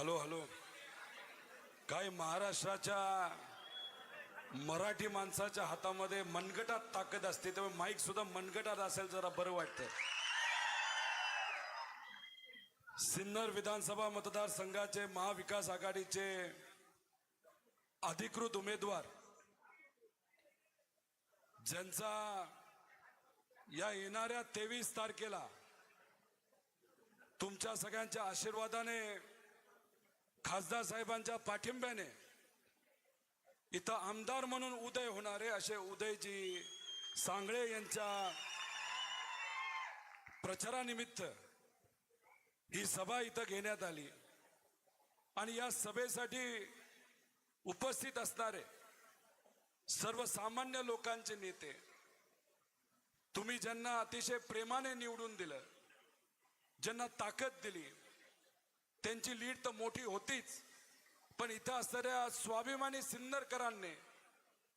Hello hello. काय महाराष्ट्राच्या मराठी माणसाच्या हातामध्ये मनगटात ताकद असते त्यामुळे माईक सुद्धा मनगटात असेल जरा बरं वाटतं सिन्नर विधानसभा मतदारसंघाचे महाविकास आघाडीचे अधिकृत उमेदवार ज्यांचा या येणाऱ्या तेवीस तारखेला तुमच्या सगळ्यांच्या आशीर्वादाने खासदार साहेबांच्या पाठिंब्याने इथं आमदार म्हणून उदय होणारे असे उदयजी सांगळे यांच्या प्रचारानिमित्त ही सभा इथं घेण्यात आली. आणि या सभेसाठी उपस्थित असणारे सर्वसामान्य लोकांचे नेते तुम्ही ज्यांना अतिशय प्रेमाने निवडून दिलं ज्यांना ताकद दिली त्यांची लीड तर मोठी होतीच. पण इथं असणाऱ्या स्वाभिमानी सिन्नरकरांनी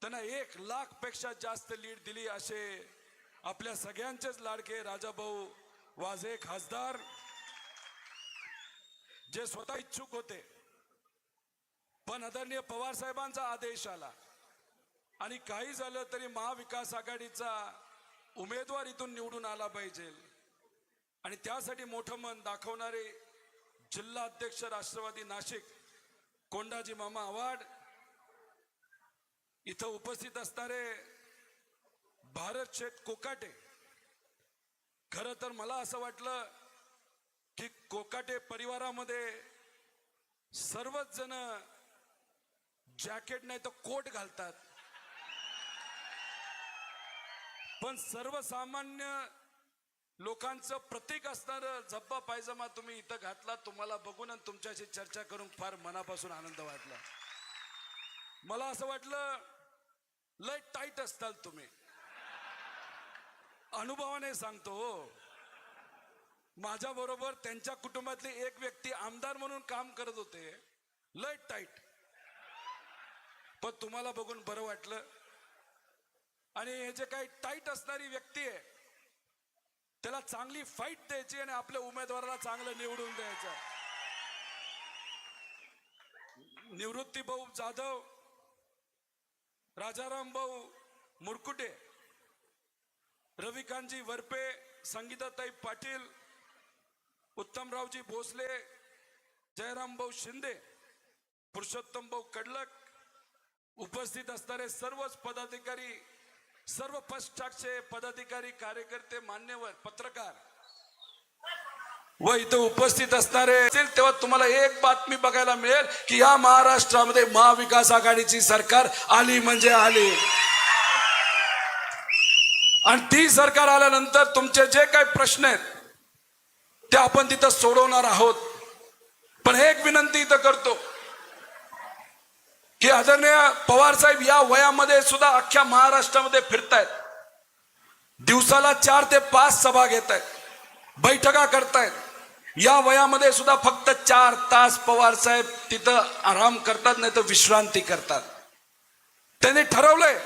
त्यांना एक लाखपेक्षा जास्त लीड दिली असे आपल्या सगळ्यांचेच लाडके राजाभाऊ वाजे खासदार जे स्वतः इच्छुक होते. पण आदरणीय पवार साहेबांचा आदेश आला. आणि काही झालं तरी महाविकास आघाडीचा उमेदवार इथून निवडून आला पाहिजे. आणि त्यासाठी मोठं मन दाखवणारे जिल्हा अध्यक्ष राष्ट्रवादी नाशिक कोंडाजी मामा आव्हाड. इथं उपस्थित असणारे भारत शेठ कोकाटे. खर तर मला असं वाटलं की कोकाटे परिवारामध्ये सर्वच जण जॅकेट नाही तर कोट घालतात. पण सर्वसामान्य लोकांचं प्रतीक असणार झब्बा पायजमा तुम्ही इथं घातला तुम्हाला बघून आणि तुमच्याशी चर्चा करून फार मनापासून आनंद वाटला. मला असं वाटलं लय टाईट असताल तुम्ही. अनुभवाने सांगतो हो. माझ्या बरोबर त्यांच्या कुटुंबातली एक व्यक्ती आमदार म्हणून काम करत होते. लय टाईट. पण तुम्हाला बघून बरं वाटलं. आणि हे जे काही टाईट असणारी व्यक्ती आहे त्याला चांगली फाईट द्यायची आणि आपल्या उमेदवाराला चांगलं निवडून द्यायचं. निवृत्ती भाऊ जाधव राजाराम भाऊ मुरकुटे रविकांतजी वरपे संगीताताई पाटील उत्तमरावजी भोसले जयराम भाऊ शिंदे पुरुषोत्तम भाऊ कडलक उपस्थित असणारे सर्वच पदाधिकारी सर्व पक्षाचे पदाधिकारी कार्यकर्ते मान्यवर पत्रकार व इथं उपस्थित असणारे असतील तेव्हा तुम्हाला एक बातमी बघायला मिळेल की या महाराष्ट्रामध्ये महाविकास आघाडीची सरकार आली म्हणजे आली. आणि ती सरकार आल्यानंतर तुमचे जे काही प्रश्न आहेत ते आपण तिथं सोडवणार आहोत. पण एक विनंती इथं करतो की आदरणीय पवार साहेब या वयामध्ये सुद्धा अख्ख्या महाराष्ट्रामध्ये फिरतायत. दिवसाला चार ते पाच सभा घेत आहेत बैठका करतायत. या वयामध्ये सुद्धा फक्त चार तास पवार साहेब तिथं आराम करतात नाही तर विश्रांती करतात. त्यांनी ठरवलंय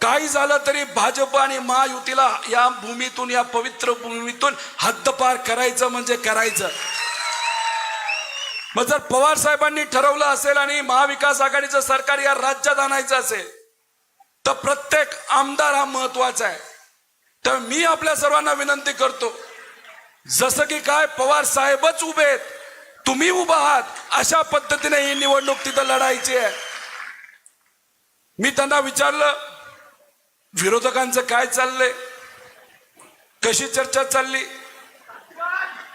काही झालं तरी भाजप आणि महायुतीला या भूमीतून या पवित्र भूमीतून हद्दपार करायचं म्हणजे करायचं. मग जर पवार साहेबांनी ठरवलं असेल आणि महाविकास आघाडीचं सरकार या राज्यात आणायचं असेल तर प्रत्येक आमदार हा महत्त्वाचा आहे. तर मी आपल्या सर्वांना विनंती करतो जसं की काय पवार साहेबच उभे आहेत तुम्ही उभा आहात अशा पद्धतीने ही निवडणूक तिथं लढायची आहे. मी त्यांना विचारलं विरोधकांचं काय चाललंय? कशी चर्चा चालली?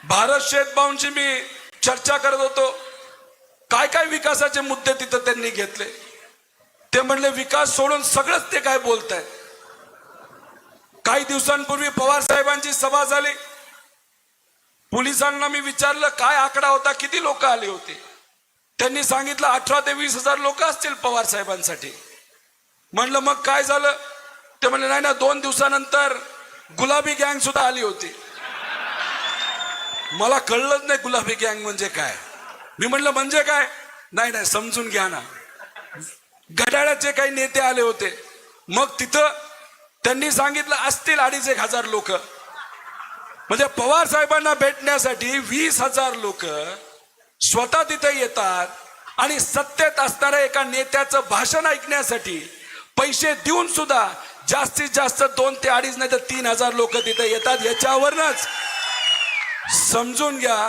भारत शेतभाऊंची मी चर्चा करत होतो. काय काय विकासाचे मुद्दे तिथं त्यांनी घेतले. ते म्हणले विकास सोडून सगळंच ते काय बोलतायत. काही दिवसांपूर्वी पवार साहेबांची सभा झाली. पोलिसांना मी विचारलं काय आकडा होता किती लोक आले होते? त्यांनी सांगितलं अठरा ते वीस हजार लोक असतील पवार साहेबांसाठी. म्हणलं मग काय झालं? ते म्हणले नाही ना दोन दिवसानंतर गुलाबी गँग सुद्धा आली होती. मला कळलंच नाही गुलाबी गँग म्हणजे काय. मी म्हणलं म्हणजे काय? नाही नाही समजून घ्या ना. घड्याळाचे काही नेते आले होते मग तिथं त्यांनी सांगितलं असतील अडीच एक हजार लोक. म्हणजे पवार साहेबांना भेटण्यासाठी वीस हजार लोक स्वतः तिथे येतात आणि सत्तेत असणाऱ्या एका नेत्याचं भाषण ऐकण्यासाठी पैसे देऊन सुद्धा जास्तीत जास्त दोन ते अडीच नाही तर तीन हजार लोक तिथे येतात. याच्यावरच समजून घ्या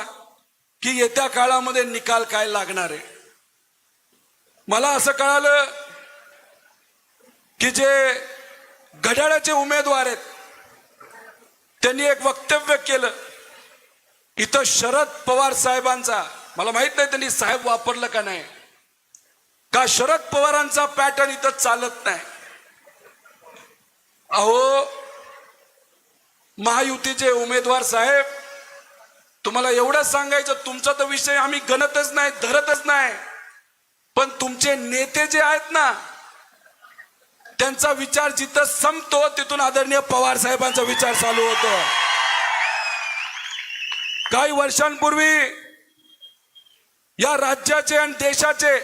की येत्या काळामध्ये निकाल काय लागणार आहे. मला असं कळालं की जे घड्याळाचे उमेदवार आहेत त्यांनी एक वक्तव्य केलं. इथं शरद पवार साहेबांचा मला माहीत नाही त्यांनी साहेब वापरलं का नाही. का शरद पवारांचा पॅटर्न इथं चालत नाही. अहो महायुतीचे उमेदवार साहेब तुम्हाला एवढंच सांगायचं तुमचा तर विषय आम्ही गणतच नाही धरतच नाही. पण तुमचे नेते जे आहेत ना त्यांचा विचार जिथं संपतो तिथून आदरणीय पवार साहेबांचा विचार चालू होतो. काही वर्षांपूर्वी या राज्याचे आणि देशाचे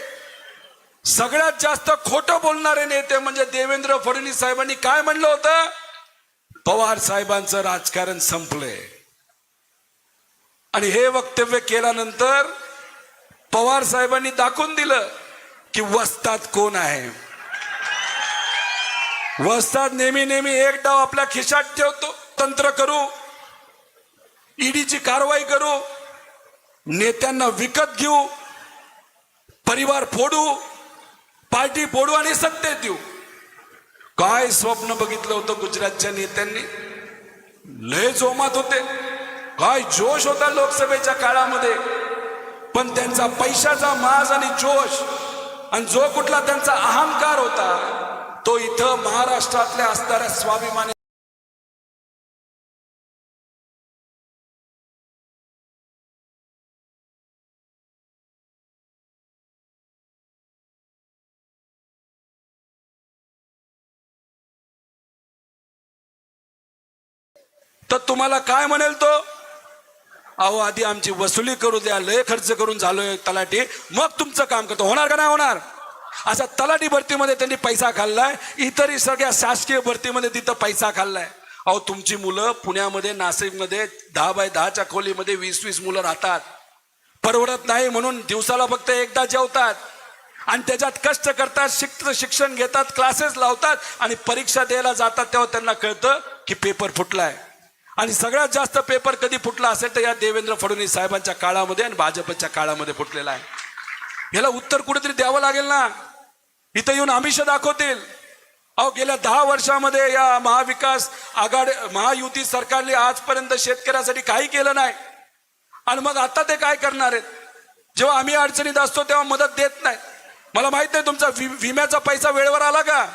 सगळ्यात जास्त खोटं बोलणारे नेते म्हणजे देवेंद्र फडणवीस साहेबांनी काय म्हणलं होतं? पवार साहेबांचं राजकारण संपलंय. आणि हे वक्तव्य केल्यानंतर पवार साहेबांनी दाखवून दिलं की वस्तात कोण आहे. वस्तात नेहमी नेहमी एक डाव आपल्या खिशात ठेवतो तंत्र करू ईडीची कारवाई करू नेत्यांना विकत घेऊ परिवार फोडू पार्टी फोडू आणि सत्तेत देऊ काय स्वप्न बघितलं होतं गुजरातच्या नेत्यांनी? लय जोमात होते. काय जोश होता लोकसभेच्या काळामध्ये. पण त्यांचा पैशाचा माज आणि जोश आणि जो कुठला त्यांचा अहंकार होता तो इथं महाराष्ट्रातल्या असणाऱ्या स्वाभिमानी तर तुम्हाला काय म्हणेल तो? अहो आधी आमची वसुली करू द्या लय खर्च करून झालोय तलाठी. मग तुमचं काम करतो. होणार का नाही होणार? असा तलाठी भरतीमध्ये त्यांनी पैसा खाल्लाय इतरही सगळ्या शासकीय भरतीमध्ये तिथं पैसा खाल्लाय. अहो तुमची मुलं पुण्यामध्ये नाशिकमध्ये दहा बाय दहाच्या खोलीमध्ये वीस वीस मुलं राहतात. परवडत नाही म्हणून दिवसाला फक्त एकदा जेवतात. आणि त्याच्यात कष्ट करतात शिक शिक्षण घेतात क्लासेस लावतात आणि परीक्षा द्यायला जातात तेव्हा त्यांना कळतं की पेपर फुटलाय. आणि सगळ्यात जास्त पेपर कधी फुटला असेल तर या देवेंद्र फडणवीस साहेबांच्या काळामध्ये आणि भाजपच्या काळामध्ये फुटलेला आहे. याला उत्तर कुठेतरी द्यावं लागेल ना? इथं येऊन आमिष दाखवतील. अहो गेल्या दहा वर्षामध्ये या महाविकास आघाडी महायुती सरकारने आजपर्यंत शेतकऱ्यासाठी काही केलं नाही. आणि मग आता ते काय करणार आहेत? जेव्हा आम्ही अडचणीत असतो तेव्हा मदत देत नाही. मला माहीत नाही तुमचा वि- विम्याचा पैसा वेळेवर आला का?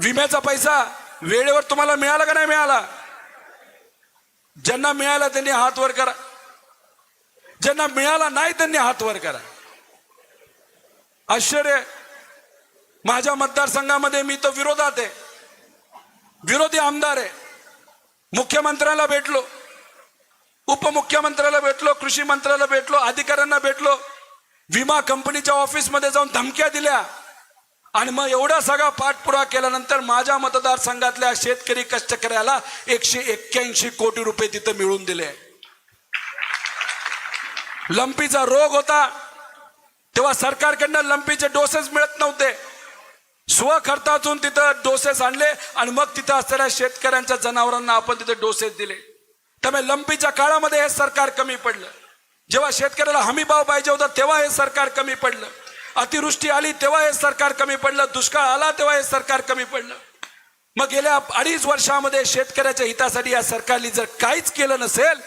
विम्याचा पैसा वेळेवर तुम्हाला मिळाला का नाही मिळाला? ज्यांना मिळाला त्यांनी हात वर करा. ज्यांना मिळाला नाही त्यांनी हात वर करा. आश्चर्य. माझ्या मतदारसंघामध्ये मी तो विरोधात आहे. विरोधी आमदार आहे. मुख्यमंत्र्याला भेटलो. उपमुख्यमंत्र्याला भेटलो कृषी मंत्र्याला भेटलो अधिकाऱ्यांना भेटलो. विमा कंपनीच्या ऑफिसमध्ये जाऊन धमक्या दिल्या. आणि मग एवढा सगळा पाठपुरावा केल्यानंतर माझ्या मतदारसंघातल्या शेतकरी कष्टकऱ्याला एकशे एक्क्याऐंशी कोटी रुपये तिथं मिळून दिले. लंपीचा रोग होता. तेव्हा सरकारकडनं लंपीचे डोसेस मिळत नव्हते. स्वखर्चातून तिथं डोसेस आणले आणि मग तिथं असणाऱ्या शेतकऱ्यांच्या जनावरांना आपण तिथे डोसेस दिले. त्यामुळे लंपीच्या काळामध्ये हे सरकार कमी पडलं. जेव्हा शेतकऱ्याला हमी भाव पाहिजे होता तेव्हा हे सरकार कमी पडलं. अतिवृष्टी आली तेव्हा हे सरकार कमी पडलं. दुष्काळ आला तेव्हा हे सरकार कमी पडलं. मग गेल्या अडीच वर्षामध्ये शेतकऱ्याच्या हितासाठी या सरकारने जर काहीच केलं नसेल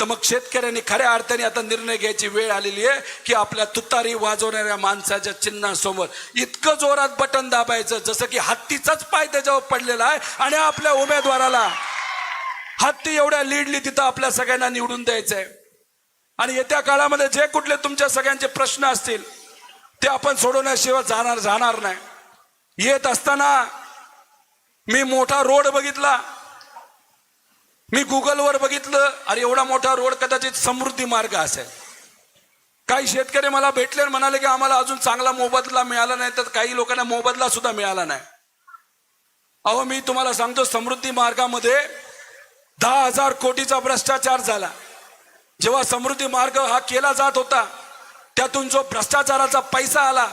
तर मग शेतकऱ्यांनी खऱ्या अर्थाने आता निर्णय घ्यायची वेळ आलेली आहे की आपल्या तुतारी वाजवणाऱ्या माणसाच्या चिन्हासमोर इतकं जोरात बटन दाबायचं जसं की हत्तीचाच पाय त्याच्यावर पडलेला आहे आणि आपल्या उमेदवाराला हत्ती एवढ्या लीडली तिथं आपल्या सगळ्यांना निवडून द्यायचं आहे आणि येत्या काळामध्ये जे कुठले तुमच्या सगळ्यांचे प्रश्न असतील ते आपण सोडवण्याशिवाय जाणार जाणार नाही. येत असताना मी मोठा रोड बघितला. मी गुगलवर बघितलं अरे एवढा मोठा रोड कदाचित समृद्धी मार्ग असेल. काही शेतकरी मला भेटले म्हणाले की आम्हाला अजून चांगला मोबदला मिळाला नाही तर काही लोकांना मोबदला सुद्धा मिळाला नाही. अहो मी तुम्हाला सांगतो समृद्धी मार्गामध्ये दहा हजार कोटीचा भ्रष्टाचार झाला. जेव्हा समृद्धी मार्ग हा केला जात होता त्यातून जो भ्रष्टाचाराचा पैसा आला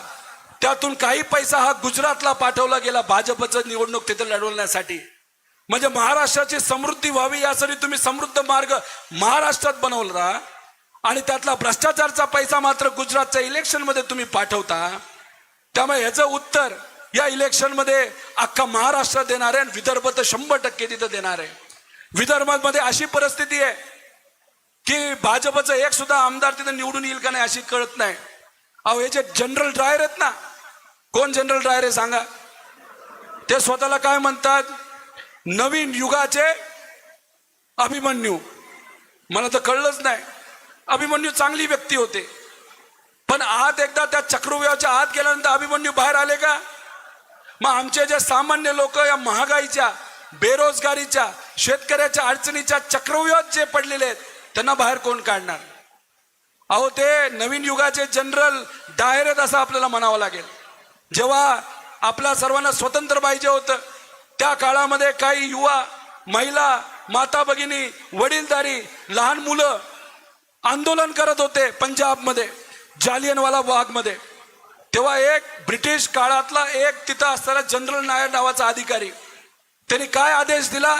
त्यातून काही पैसा हा गुजरातला पाठवला गेला भाजपचं निवडणूक तिथे लढवण्यासाठी. म्हणजे महाराष्ट्राची समृद्धी व्हावी यासाठी तुम्ही समृद्ध मार्ग महाराष्ट्रात बनवला आणि त्यातला भ्रष्टाचारचा पैसा मात्र गुजरातच्या इलेक्शनमध्ये तुम्ही पाठवता. त्यामुळे ह्याचं उत्तर या इलेक्शनमध्ये अख्खा महाराष्ट्रात देणार आहे आणि विदर्भ तर शंभर टक्के तिथं देणार. आहे विदर्भामध्ये अशी परिस्थिती आहे की भाजपचं एक सुद्धा आमदार तिथं निवडून येईल का नाही अशी कळत नाही. अहो हे जे जनरल ड्रायर आहेत ना कोण जनरल ड्रायर आहे सांगा? ते स्वतःला काय म्हणतात? नवीन युगाचे अभिमन्यू. मला तर कळलंच नाही. अभिमन्यू चांगली व्यक्ती होते. पण आत एकदा त्या चक्रव्यूहाच्या आत गेल्यानंतर अभिमन्यू बाहेर आले का? मग आमचे जे सामान्य लोक या महागाईच्या बेरोजगारीच्या शेतकऱ्याच्या अडचणीच्या चक्रव्यूहात जे पडलेले आहेत त्यांना बाहेर कोण काढणार? अहो ते नवीन युगाचे जनरल डायर आहेत असं आपल्याला म्हणावं लागेल. जेव्हा आपल्या सर्वांना स्वतंत्र पाहिजे होतं त्या काळामध्ये काही युवा महिला माता भगिनी वडीलधारी लहान मुलं आंदोलन करत होते पंजाबमध्ये जालियनवाला बागमध्ये. तेव्हा एक ब्रिटिश काळातला एक तिथं असणारा जनरल नायर नावाचा अधिकारी त्यांनी काय आदेश दिला?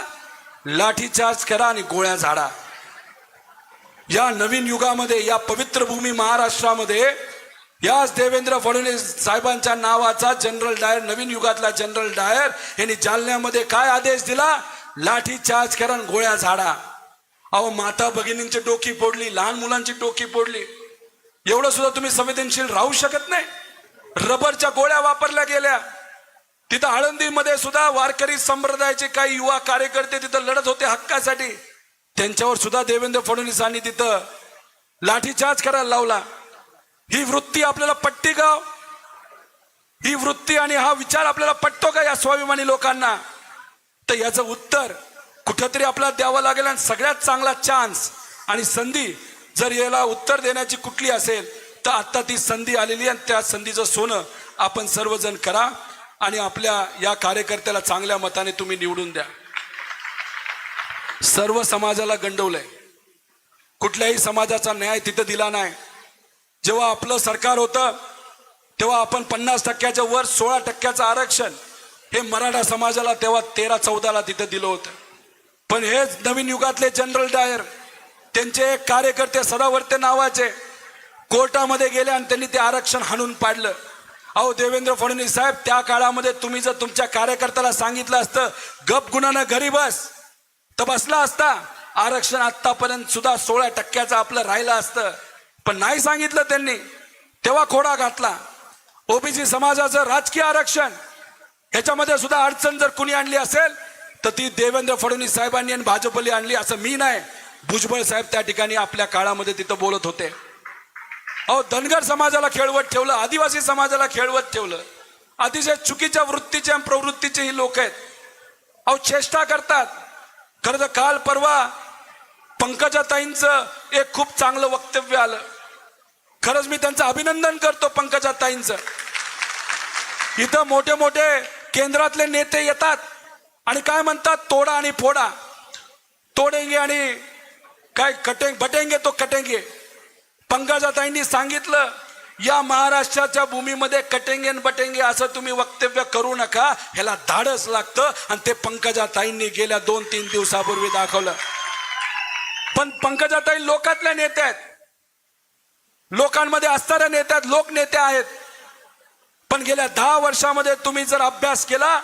लाठीचार्ज करा आणि गोळ्या झाडा. या नवीन युगामध्ये या पवित्र भूमी महाराष्ट्रामध्ये याच देवेंद्र फडणवीस साहेबांच्या नावाचा जनरल डायर नवीन युगातला जनरल डायर यांनी जालन्यामध्ये काय आदेश दिला? लाठी चार्ज करा गोळ्या झाडा. अहो माता भगिनींची डोकी फोडली लहान मुलांची डोकी फोडली. एवढं सुद्धा तुम्ही संवेदनशील राहू शकत नाही. रबरच्या गोळ्या वापरल्या गेल्या. तिथं आळंदीमध्ये सुद्धा वारकरी संप्रदायाचे काही युवा कार्यकर्ते तिथं लढत होते हक्कासाठी. त्यांच्यावर सुद्धा देवेंद्र फडणवीसांनी तिथं लाठीचार्ज करायला लावला. ही वृत्ती आपल्याला पट्टी का? ही वृत्ती आणि हा विचार आपल्याला पटतो का या स्वाभिमानी लोकांना? तर याचं उत्तर कुठंतरी आपल्याला द्यावं लागेल आणि सगळ्यात चांगला चान्स आणि संधी जर याला उत्तर देण्याची कुठली असेल तर आत्ता ती संधी आलेली आहे आणि त्या संधीचं सोनं आपण सर्वजण करा आणि आपल्या या कार्यकर्त्याला चांगल्या मताने तुम्ही निवडून द्या. सर्व समाजाला गंडवलंय. कुठल्याही समाजाचा न्याय तिथं दिला नाही. जेव्हा आपलं सरकार होतं तेव्हा आपण पन्नास टक्क्याच्या वर सोळा टक्क्याचं आरक्षण हे मराठा समाजाला तेव्हा तेरा चौदाला तिथं दिलं होतं. पण हेच नवीन युगातले जनरल डायर त्यांचे एक कार्यकर्ते सदावर्ते नावाचे कोर्टामध्ये गेले आणि त्यांनी ते आरक्षण हाणून पाडलं. अहो देवेंद्र फडणवीस साहेब त्या काळामध्ये तुम्ही जर तुमच्या कार्यकर्त्याला सांगितलं असतं गप गुणानं घरी बस. तर बसला असता. आरक्षण आतापर्यंत सुद्धा सोळा टक्क्याचं आपलं राहिलं असतं. पण नाही सांगितलं त्यांनी. तेव्हा खोडा घातला. ओबीसी समाजाचं राजकीय आरक्षण. ह्याच्यामध्ये सुद्धा अडचण जर कुणी आणली असेल तर ती देवेंद्र फडणवीस साहेबांनी आणि भाजपली आणली असं मी नाही. भुजबळ साहेब त्या ठिकाणी आपल्या काळामध्ये तिथं बोलत होते. अहो धनगर समाजाला खेळवत ठेवलं आदिवासी समाजाला खेळवत ठेवलं. अतिशय चुकीच्या वृत्तीचे आणि प्रवृत्तीचे ही लोक आहेत. अहो चेष्टा करतात. खरं तर काल परवा पंकजाताईंचं एक खूप चांगलं वक्तव्य आलं. खरंच मी त्यांचं अभिनंदन करतो पंकजाताईंचं इथं मोठे मोठे केंद्रातले नेते येतात आणि काय म्हणतात? तोडा आणि फोडा. तोडेंगे आणि काय कटेंग बटेंगे तो कटेंगे. पंकजाताईंनी सांगितलं या महाराष्ट्राच्या भूमीमध्ये कटेंगे आणि बटेंगे असं तुम्ही वक्तव्य करू नका. ह्याला धाडस लागतं आणि ते पंकजाताईंनी गेल्या दोन तीन दिवसापूर्वी दाखवलं. पण पंकजाताई लोकातल्या नेत्या आहेत. लोकांमध्ये असणाऱ्या नेत्या आहेत लोक नेते आहेत. पण गेल्या दहा वर्षामध्ये तुम्ही जर अभ्यास केला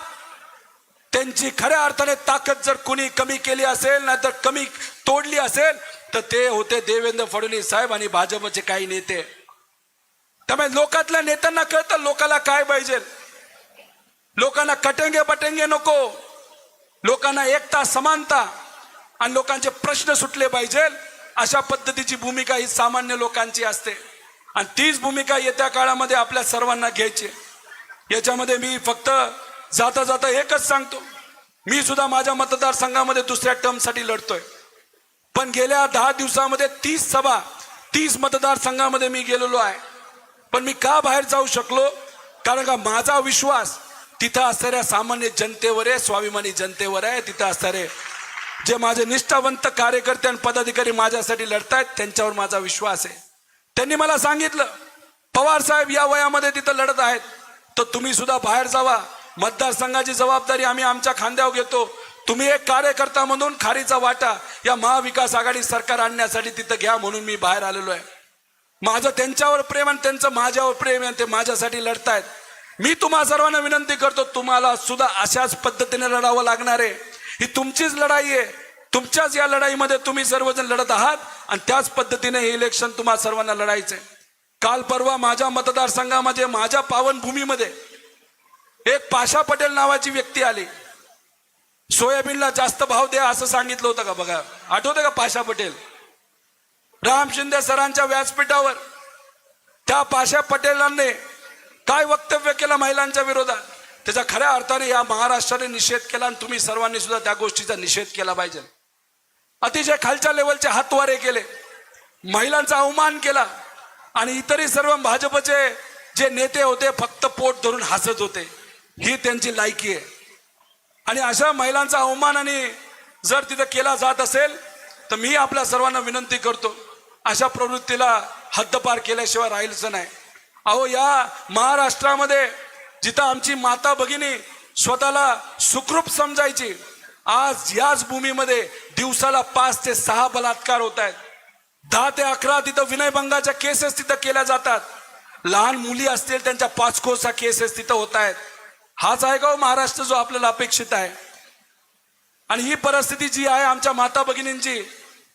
त्यांची खऱ्या अर्थाने ताकद जर कुणी कमी केली असेल नाहीतर कमी तोडली असेल तर ते होते देवेंद्र फडणवीस साहेब आणि भाजपचे काही नेते. त्यामुळे लोकातल्या नेत्यांना कळतं लोकाला काय पाहिजे. लोकांना कटंगे पटंगे नको. लोकांना एकता समानता आणि लोकांचे प्रश्न सुटले पाहिजे. अशा पद्धतीची भूमिका ही सामान्य लोकांची असते. आणि तीच भूमिका येत्या काळामध्ये आपल्या सर्वांना घ्यायची याच्यामध्ये मी फक्त जाता जाता एकच सांगतो. मी सुद्धा माझ्या मतदारसंघामध्ये दुसऱ्या टर्मसाठी लढतोय. पण गेल्या दहा दिवसामध्ये तीस सभा तीस मतदारसंघामध्ये मी गेलेलो आहे. पण मी का बाहेर जाऊ शकलो? कारण का माझा विश्वास तिथं असणाऱ्या सामान्य जनतेवर आहे स्वाभिमानी जनतेवर आहे. तिथं असणारे जे माझे निष्ठावंत कार्यकर्ते आणि पदाधिकारी माझ्यासाठी लढतायत त्यांच्यावर माझा विश्वास आहे. त्यांनी मला सांगितलं पवार साहेब या वयामध्ये तिथं लढत आहेत. तर तुम्ही सुद्धा बाहेर जावा. मतदारसंघाची जबाबदारी आम्ही आमच्या खांद्यावर घेतो. तुम्ही एक कार्यकर्ता म्हणून खारीचा वाटा या महाविकास आघाडी सरकार आणण्यासाठी तिथं घ्या म्हणून मी बाहेर आलेलो आहे. माझं त्यांच्यावर प्रेम आणि त्यांचं माझ्यावर प्रेम आणि ते माझ्यासाठी लढतायत. मी तुम्हा सर्वांना विनंती करतो तुम्हाला सुद्धा अशाच पद्धतीने लढावं लागणार आहे. ही तुमचीच लढाई आहे. तुमच्याच या लढाईमध्ये तुम्ही सर्वजण लढत आहात आणि त्याच पद्धतीने हे इलेक्शन तुम्हा सर्वांना लढायचं आहे. काल परवा माझ्या मतदारसंघामध्ये माझ्या पावनभूमीमध्ये एक पाशा पटेल नावाची व्यक्ती आली. सोयाबीनला जास्त भाव द्या असं सांगितलं होतं का बघा? आठवतं का पाशा पटेल? राम शिंदे सरांच्या व्यासपीठावर त्या पाशा पटेलांनी काय वक्तव्य केलं महिलांच्या विरोधात? त्याचा खऱ्या अर्थाने या महाराष्ट्राने निषेध केला आणि तुम्ही सर्वांनी सुद्धा त्या गोष्टीचा निषेध केला पाहिजे. अतिशय खालच्या लेवलचे हातवारे केले. महिलांचा अवमान केला. आणि इतरही सर्व भाजपचे जे नेते होते फक्त पोट धरून हसत होते. ही त्यांची लायकी आहे. आणि अशा महिलांचा अवमान आणि जर तिथं केला जात असेल तर मी आपल्या सर्वांना विनंती करतो अशा प्रवृत्तीला हद्दपार केल्याशिवाय राहिलचं नाही. अहो या महाराष्ट्रामध्ये जिथं आमची माता भगिनी स्वतःला सुखरूप समजायची आज याच भूमीमध्ये दिवसाला पाच ते सहा बलात्कार होत आहेत. दहा ते अकरा तिथं विनयभंगाच्या केसेस तिथं केल्या जातात. लहान मुली असतील त्यांच्या पाचकोचा केसेस तिथं होत आहेत. हाच आहे का हो महाराष्ट्र जो आपल्याला अपेक्षित आहे? आणि ही परिस्थिती जी आहे आमच्या माता भगिनींची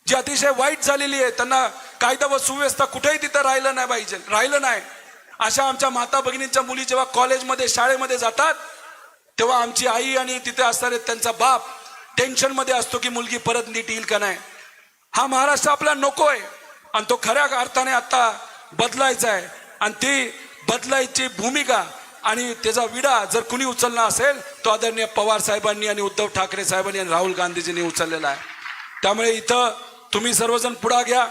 जी अतिशय वाईट झालेली आहे त्यांना कायदा व सुव्यवस्था कुठेही तिथं राहिलं नाही पाहिजे राहिलं नाही. अशा आमच्या माता भगिनींच्या मुली जेव्हा कॉलेजमध्ये शाळेमध्ये जातात तेव्हा आमची आई आणि तिथे असणारे त्यांचा बाप टेन्शनमध्ये असतो की मुलगी परत नीट येईल का नाही. हा महाराष्ट्र आपल्याला नको आहे. आणि तो खऱ्या अर्थाने आता बदलायचा आहे. आणि ती बदलायची भूमिका आणि त्याचा विडा जर कुणी उचलला असेल तो आदरणीय पवार साहेबांनी आणि उद्धव ठाकरे साहेबांनी आणि राहुल गांधीजींनी उचललेला आहे. त्यामुळे इथं तुम्ही सर्वजण पुढा घ्या.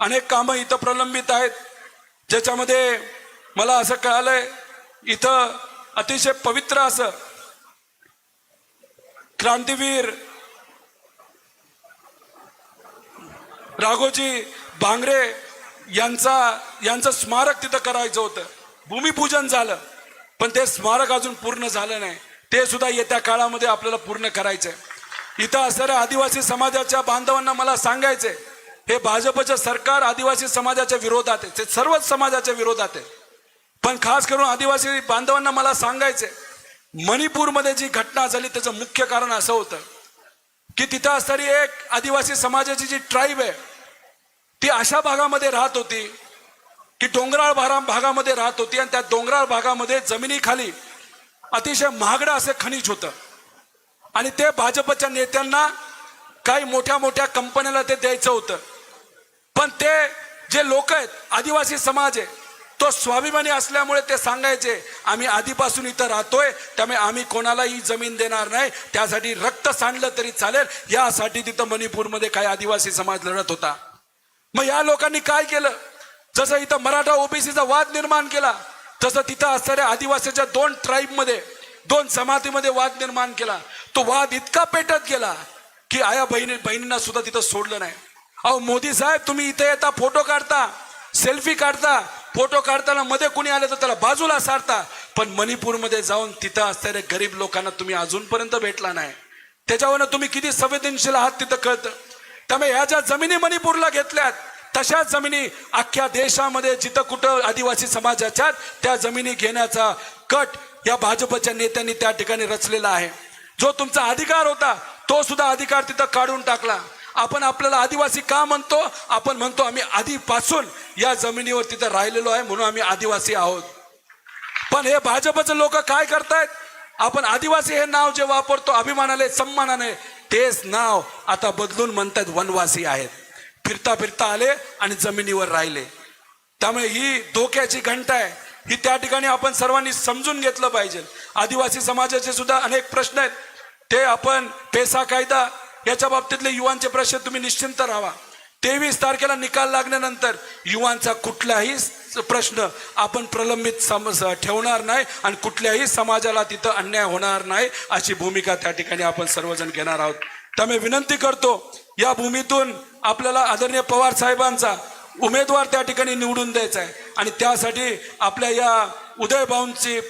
अनेक कामं इथं प्रलंबित आहेत. ज्याच्यामध्ये मला असं कळालंय इथं अतिशय पवित्र असं क्रांतीवीर राघोजी भांगरे यांचा यांचं स्मारक तिथं करायचं होतं. भूमिपूजन झालं पण ते स्मारक अजून पूर्ण झालं नाही. ते सुद्धा येत्या काळामध्ये आपल्याला पूर्ण करायचंय. इथं असणाऱ्या आदिवासी समाजाच्या बांधवांना मला सांगायचंय हे भाजपचं सरकार आदिवासी समाजाच्या विरोधात आहे. ते सर्वच समाजाच्या विरोधात आहे. पण खास करून आदिवासी बांधवांना मला सांगायचंय मणिपूरमध्ये जी घटना झाली त्याचं मुख्य कारण असं होतं की तिथं असणारी एक आदिवासी समाजाची जी ट्राईब आहे ती अशा भागामध्ये राहत होती की डोंगराळ भारा भागामध्ये राहत होती आणि त्या डोंगराळ भागामध्ये जमिनीखाली अतिशय महागडं असं खनिज होतं. आणि ते भाजपच्या नेत्यांना काही मोठ्या मोठ्या कंपन्याला ते द्यायचं होतं. पण ते जे लोक आहेत आदिवासी समाज आहे तो स्वाभिमानी असल्यामुळे ते सांगायचे आम्ही आधीपासून इथं राहतोय त्यामुळे आम्ही कोणालाही जमीन देणार नाही त्यासाठी रक्त सांडलं तरी चालेल यासाठी तिथं मणिपूरमध्ये काही आदिवासी समाज लढत होता. मग या लोकांनी काय केलं? जसं इथं मराठा ओबीसीचा वाद निर्माण केला तसं तिथं असणाऱ्या आदिवासीच्या दोन ट्राईबमध्ये दोन जमातीमध्ये वाद निर्माण केला. तो वाद इतका पेटत गेला की आया बहिणी बहिणींना सुद्धा तिथं सोडलं नाही. अहो मोदी साहेब तुम्ही इथे येता फोटो काढता सेल्फी काढता फोटो काढताना मध्ये कुणी आले तर त्याला बाजूला सारता. पण मणिपूरमध्ये जाऊन तिथं असणाऱ्या गरीब लोकांना तुम्ही अजूनपर्यंत भेटला नाही. त्याच्यावरनं तुम्ही किती संवेदनशील आहात तिथं कळतं. त्यामुळे ह्या ज्या जमिनी मणिपूरला घेतल्यात तशाच जमिनी अख्ख्या देशामध्ये जिथं कुठं आदिवासी समाजाच्या त्या जमिनी घेण्याचा कट या भाजपच्या नेत्यांनी त्या ठिकाणी रचलेला आहे. जो तुमचा अधिकार होता तो सुद्धा अधिकार तिथं काढून टाकला. आपण आपल्याला आदिवासी का म्हणतो? आपण म्हणतो आम्ही आधीपासून या जमिनीवर तिथं राहिलेलो आहे म्हणून आम्ही आदिवासी आहोत. पण हे भाजपचे लोक काय करतायत? आपण आदिवासी हे नाव जे वापरतो अभिमानाने सन्मानाने तेच नाव आता बदलून म्हणतात वनवासी आहेत. फिरता फिरता आले आणि जमिनीवर राहिले. त्यामुळे ही धोक्याची घंटा आहे. ही त्या ठिकाणी आपण सर्वांनी समजून घेतलं पाहिजे. आदिवासी समाजाचे सुद्धा अनेक प्रश्न आहेत. ते आपण पेसा कायदा याच्या बाबतीतले युवांचे प्रश्न तुम्ही निश्चिंत राहा. तेवीस तारखेला निकाल लागल्यानंतर युवांचा कुठलाही प्रश्न आपण प्रलंबित समज ठेवणार नाही आणि कुठल्याही समाजाला तिथं अन्याय होणार नाही अशी भूमिका त्या ठिकाणी आपण सर्वजण घेणार आहोत. त्यामुळे विनंती करतो या भूमीतून आपल्याला आदरणीय पवार साहेबांचा उमेदवार त्या ठिकाणी निवडून द्यायचा आहे. आणि त्यासाठी आपल्या या उदयभाऊंची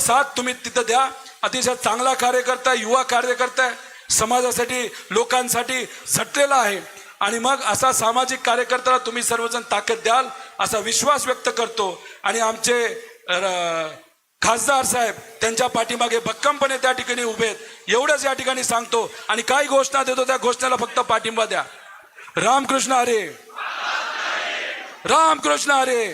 साथ तुम्ही तिथं द्या. अतिशय चांगला कार्यकर्ता युवा कार्यकर्ता समाजासाठी लोकांसाठी झटलेला आहे. आणि मग असा सामाजिक कार्यकर्त्याला तुम्ही सर्वजण ताकद द्याल असा विश्वास व्यक्त करतो. आणि आमचे खासदार साहेब त्यांच्या पाठीमागे भक्कमपणे त्या ठिकाणी उभे आहेत. एवढंच या ठिकाणी सांगतो. आणि काही घोषणा देतो त्या घोषणेला फक्त पाठिंबा द्या. रामकृष्ण हरे. रामकृष्ण अरे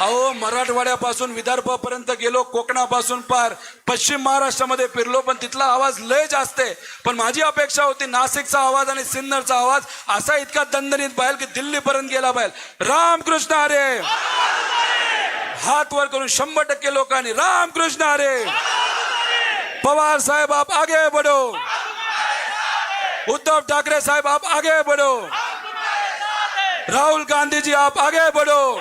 अहो मराठवाड्यापासून विदर्भापर्यंत गेलो कोकणापासून पार. पश्चिम महाराष्ट्रामध्ये फिरलो पण तिथला आवाज लय जास्त आहे. पण माझी अपेक्षा होती नाशिकचा आवाज आणि सिन्नरचा आवाज असा इतका दणदणीत बाहेर की दिल्लीपर्यंत गेला बाहेर. रामकृष्ण अरे हात वर करून शंभर टक्के लोकांनी रामकृष्ण अरे पवार साहेब आप आगे बढ़ो. उद्धव ठाकरे साहेब आप आगे बढ़ो. राहुल गांधी जी आप आगे बढ़ो।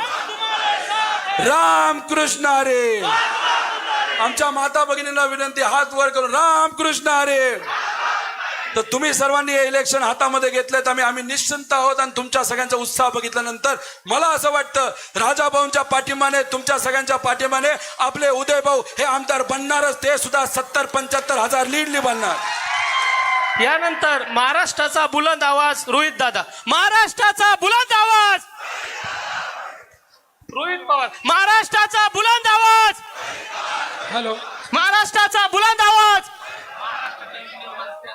राम कृष्ण हरे। आमच्या माता भगिनींना विनंती हात वर करून राम कृष्ण हरे। तर तुम्ही सर्वांनी हे इलेक्शन हातामध्ये घेतलेत आम्ही आम्ही निश्चिंत आहोत आणि तुमच्या सगळ्यांचा उत्साह बघितल्यानंतर मला असं वाटतं राजाभाऊंच्या पाठिंबाने तुमच्या सगळ्यांच्या पाठिंबाने आपले उदयभाऊ हे आमदार बनणारच ते सुद्धा सत्तर पंच्याहत्तर हजार लीडली बनणार. यानंतर महाराष्ट्राचा बुलंद आवाज रोहित दादा. महाराष्ट्राचा बुलंद आवाज! रोहित पवार. महाराष्ट्राचा बुलंद आवाज! हॅलो. महाराष्ट्राचा बुलंद